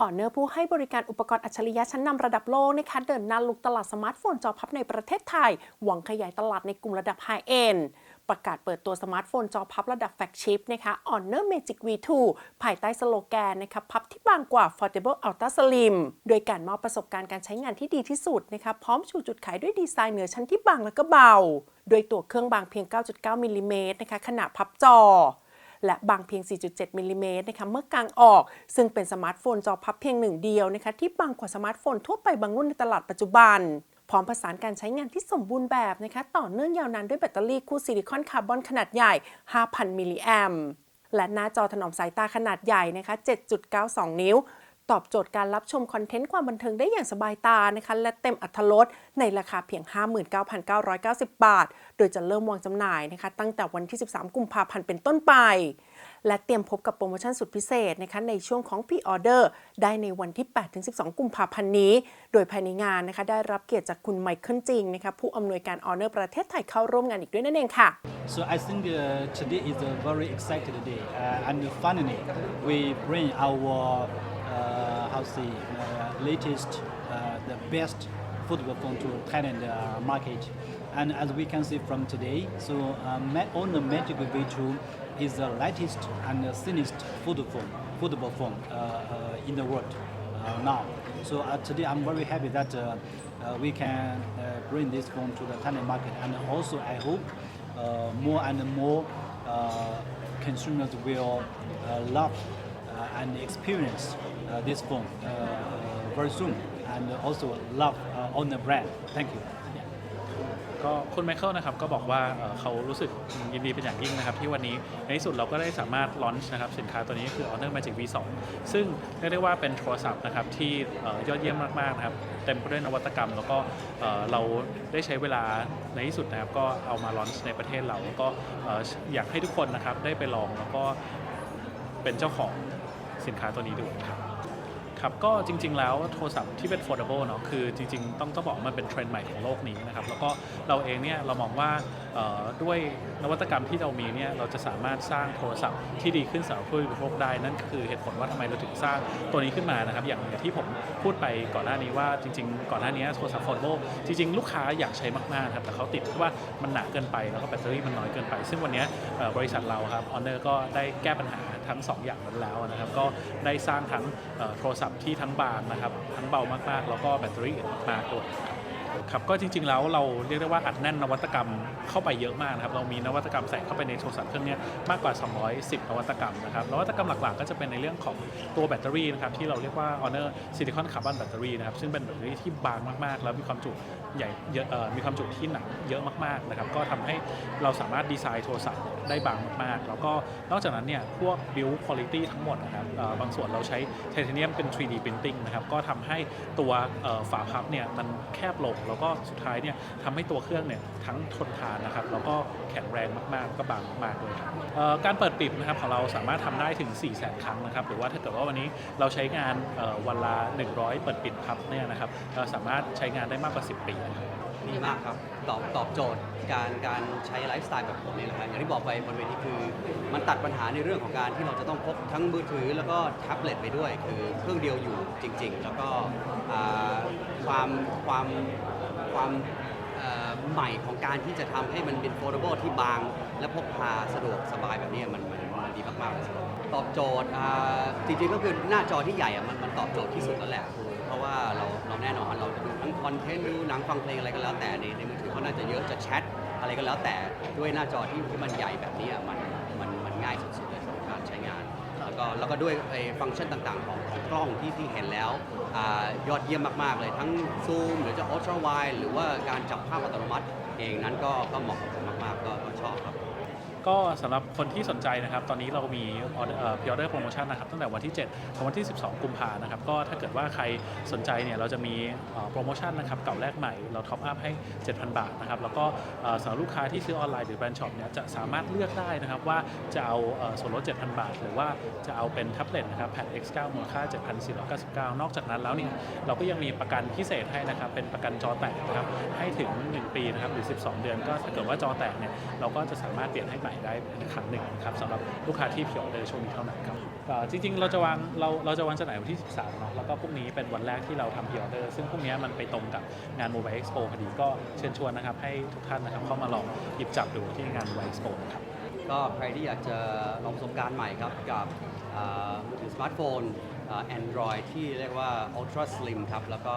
ออเนอร์ผู้ให้บริการอุปกรณ์อัจฉริยะชั้นนำระดับโลกนะคะเดินหน้าลุกตลาดสมาร์ทโฟนจอพับในประเทศไทย หวังขยายตลาดในกลุ่มระดับไฮเอ็นประกาศเปิดตัวสมาร์ทโฟนจอพับระดับแฟลกชิพนะคะ Honor Magic V2 ภายใต้สโลแกนนะคะพับที่บางกว่า Foldable Ultra Slim โดยการมอบประสบการณ์การใช้งานที่ดีที่สุดนะคะพร้อมชูจุดขายด้วยดีไซน์เหนือชั้นที่บางและก็เบา โดยตัวเครื่องบางเพียง 9.9มิลลิเมตรนะคะขนาดพับจอ และบางเพียง 4.7 มิลลิเมตรนะคะเมื่อกางออก ซึ่งเป็นสมาร์ทโฟนจอพับเพียงหนึ่งเดียวนะคะที่บางกว่าสมาร์ทโฟนทั่วไปบางรุ่นในตลาดปัจจุบันพร้อมผสานการใช้งานที่สมบูรณ์แบบนะคะต่อเนื่องยาวนานด้วยแบตเตอรี่คู่ซิลิคอนคาร์บอนขนาดใหญ่ 5,000 มิลลิแอมป์และหน้าจอถนอมสายตาขนาดใหญ่นะคะ 7.92 นิ้ว ตอบโจทย์การรับชมคอนเทนต์ความบันเทิงได้อย่างสบายตานะคะและเต็มอัตรสในราคาเพียง 59,990 บาท โดยจะเริ่มวางจำหน่ายนะคะตั้งแต่วันที่ 13 กุมภาพันธ์เป็นต้นไป และเตรียมพบกับโปรโมชั่นสุดพิเศษนะคะในช่วงของ p ีออเดอร์ได้ในวันที่ 8-12 กุมภาพันธ์นี้ โดยภายในงานนะคะได้รับเกียรติจากคุณไมเคิลจริงนะคะผู้อำนวยการออเนอร์ประเทศไทยเข้าร่วมงานอีกด้วยนั่นเองค่ะ So I think uh, today is a very exciting day, uh, and finally we bring our uh, how to uh, latest, uh, the best football phone to Thailand uh, market. And as we can see from today, so uh, on the Magic V2 is the lightest and the thinnest football phone, football phone uh, in the world now. So today I'm very happy that we can bring this phone to the Thailand market, and also I hope more and more consumers will love and experience uh, this phone uh, very soon, and also love uh, on the brand. Thank you. ก็คุณไมเคิลนะครับก็บอกว่าเอ่อเขารู้สึกยินดีเป็นอย่างยิ่งนะครับ ที่วันนี้ในที่สุดเราก็ได้สามารถลอนช์นะครับสินค้าตัวนี้คือ Honor Magic V2 ซึ่งเรียกได้ว่าเป็นโทรศัพท์นะครับที่เอ่อยอดเยี่ยมมากๆนะครับเต็มไปด้วยนวัตกรรม แล้วก็เอ่อเราได้ใช้เวลาในที่สุดนะครับก็เอามาลอนช์ในประเทศเราแล้วก็เอ่ออยากให้ทุกคนนะครับได้ไปลองแล้วก็เป็นเจ้าของ สินค้าตัวนี้ดูครับครับก็จริง ๆ แล้วโทรศัพท์ที่เป็น foldable เนาะคือจริง ๆ ต้องต้องบอกมันเป็นเทรนด์ใหม่ของโลกนี้นะครับแล้วก็เราเองเนี่ยเรามองว่าด้วยนวัตกรรมที่เรามีเนี่ยเราจะสามารถสร้างโทรศัพท์ที่ดีขึ้นสำหรับผู้บริโภคได้นั่นคือเหตุผลว่าทำไมเราถึงสร้างตัวนี้ขึ้นมานะครับ อย่างที่ผมพูดไปก่อนหน้านี้ว่าจริง ๆ ก่อนหน้านี้โทรศัพท์ foldable จริง ๆ ลูกค้าอยากใช้มากๆครับแต่เขาติดว่ามันหนักเกินไปแล้วก็แบตเตอรี่มันน้อยเกินไป ซึ่งวันนี้บริษัทเราครับ Honor ก็ได้แก้ปัญหาทั้งสองอย่างนั้นแล้วนะครับก็ได้สร้างทั้งโทรศัพท์ที่ทั้งบางนะครับทั้งเบามากๆ แล้วก็แบตเตอรี่มากด้วยครับ ครับก็จริง ๆ แล้วเราเรียกได้ว่าอัดแน่นนวัตกรรมเข้าไปเยอะมากนะครับเรามีนวัตกรรมใส่เข้าไปในโทรศัพท์เครื่องนี้มากกว่า 210 นวัตกรรมนะครับนวัตกรรมหลักๆ ก็จะเป็นในเรื่องของตัวแบตเตอรี่นะครับที่เราเรียกว่า Honor Silicon Carbon Battery นะครับซึ่งเป็นแบตเตอรี่ที่บางมากๆ แล้วมีความจุใหญ่เยอะมีความจุที่หนักเยอะมากๆนะครับก็ทำให้เราสามารถดีไซน์โทรศัพท์ได้บางมากๆ แล้วก็นอกจากนั้นเนี่ยพวก build quality ทั้งหมดนะครับบางส่วนเราใช้ไทเทเนียมเป็น 3D printing นะครับก็ทำให้ตัวฝาพับเนี่ยมันแคบลงแล้วก็สุดท้ายเนี่ยทำให้ตัวเครื่องเนี่ยทั้งทนทานนะครับแล้วก็แข็งแรงมากๆ ก็บางมากๆเลยครับการเปิดปิดนะครับของเราสามารถทำได้ถึง 4 0 0 0 0 0ครั้งนะครับหรือว่าถ้าเกิดว่าวันนี้เราใช้งานเอ่อวันละ 100 เปิดปิดพับเนี่ยนะครับเราสามารถใช้งานได้มากกว่า 10 ปีนะครับ ดีมากครับ ตอบตอบโจทย์การการใช้ไลฟ์สไตล์แบบผมนี่แหละครับอย่างที่บอกไปบนเวทีคือ มันตัดปัญหาในเรื่องของการที่เราจะต้องพกทั้งมือถือแล้วก็แท็บเล็ตไปด้วย คือเครื่องเดียวอยู่จริง ๆ แล้วก็อ่าความความความเอ่อใหม่ของการที่จะทำให้มันเป็นโฟลเด b l e ที่บาง และพกพาสะดวกสบายแบบนี้มันมันมันดีมากๆเลยสำหรับตอบโจทย์อ่าจริงๆก็คือหน้าจอที่ใหญ่อะมันมันตอบโจทย์ที่สุดแล้วแหละคือ เพราะว่าเราเราแน่นอนเราดูทั้งคอนเทนต์ดูหนังฟังเพลงอะไรก็แล้วแต่ในในมือถือเขาน่าจะเยอะจะแชทอะไรก็แล้วแต่ด้วยหน้าจอที่ที่มันใหญ่แบบนี้อะมันมันมันง่ายสุดๆเลยสำหรับการใช้งาน แล้วก็แล้วก็ด้วยไอ้ฟังก์ชันต่างๆ ของของกล้องที่ที่เห็นแล้วอายอดเยี่ยมมากๆเลยทั้งซูมหรือจะ ultra wide หรือว่าการจับภาพอัตโนมัติ เองนั้นก็ก็เหมาะกับผมมากๆก็ก็ชอบครับ ก็สำหรับคนที่สนใจนะครับ ตอนนี้เรามีออเดอร์พิออเดอร์โปรโมชั่นนะครับตั้งแต่วันที่7ถึงวันที่ 12 กุมภานะครับ ก็ถ้าเกิดว่าใครสนใจเนี่ยเราจะมีโปรโมชั่นนะครับเก่าแลกใหม่เราท็อปอัพให้ 7,000 บาทนะครับ แล้วก็สำหรับลูกค้าที่ซื้อออนไลน์หรือแบรนด์ช็อปเนี่ยจะสามารถเลือกได้นะครับว่าจะเอาส่วนลด 7,000 บาท หรือว่าจะเอาเป็นแท็บเล็ตนะครับแผ่น X9 มูลค่า 7,499 นอกจากนั้นแล้วเนี่ยเราก็ยังมีประกันพิเศษให้นะครับเป็นประกันจอแตกนะครับให้ถึง 1 ปีนะครับหรือ 12 เดือน ก็ถ้าเกิดว่าจอแตกเนี่ยเราก็จะสามารถเปลี่ยนให้ใหม่น่ได้ครั้งหนึ่งนะครับสำหรับลูกค้าที่เพิออเดอร์ช่วงนี้เท่านั้นครับจริงๆ เราจะวางเราเราจะวางจำหน่ายวันที่ 13เนาะแล้วก็พรุ่งนี้เป็นวันแรกที่เราทำเพิออเดอร์ซึ่งพรุ่งนี้มันไปตรงกับงาน Mobile Expo พอดีก็เชิญชวนนะครับให้ทุกท่านนะครับเข้ามาลองหยิบจับดูที่งาน Mobile Expo นะครับก็ใครที่อยากจะลองประสบการณ์ใหม่ครับกับมือถือสมาร์ทโฟนอ่า Android ที่เรียกว่า Ultra Slim ครับ แล้วก็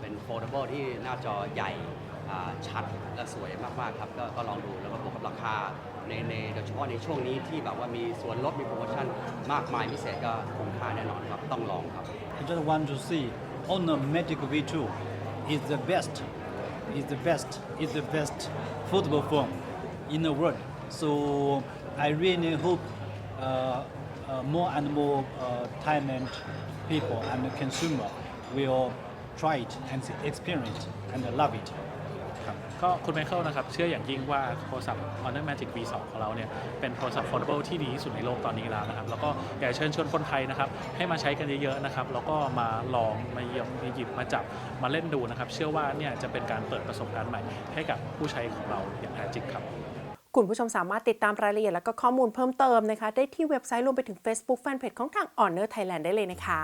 เป็น Foldable ที่หน้าจอใหญ่ชัดและสวยมาก ๆ ครับ ก็ก็ลองดูแล้วก็บวกกับราคา ในในโดยเฉพาะในช่วงนี้ที่แบบว่ามีส่วนลดมีโปรโมชั่นมากมายพิเศษก็คุ้มค่าแน่นอนครับ ต้องลองครับ I just want to see Honor Magic V2 is the best, is the best, is the best foldable phone in the world. So I really hope uh, uh, more and more uh, Thailand people and consumer will try it and experience it and love it. ก็คุณไมเคิลนะครับ เชื่ออย่างยิ่งว่าโทรศัพท์ Honor Magic V2 ของเราเนี่ย เป็นโทรศัพท์ foldable ที่ดีที่สุดในโลกตอนนี้แล้วนะครับ แล้วก็อยากจะเชิญชวนคนไทยนะครับ ให้มาใช้กันเยอะๆนะครับ แล้วก็มาลองมาเยี่ยมมาหยิบมาจับมาเล่นดูนะครับ เชื่อว่าเนี่ยจะเป็นการเปิดประสบการณ์ใหม่ ให้กับผู้ใช้ของเราอย่างแท้จริงครับคุณผู้ชมสามารถติดตามรายละเอียดและก็ข้อมูลเพิ่มเติมนะคะ ได้ที่เว็บไซต์รวมไปถึง Facebook Fanpage ของทาง Honor Thailand ได้เลยนะคะ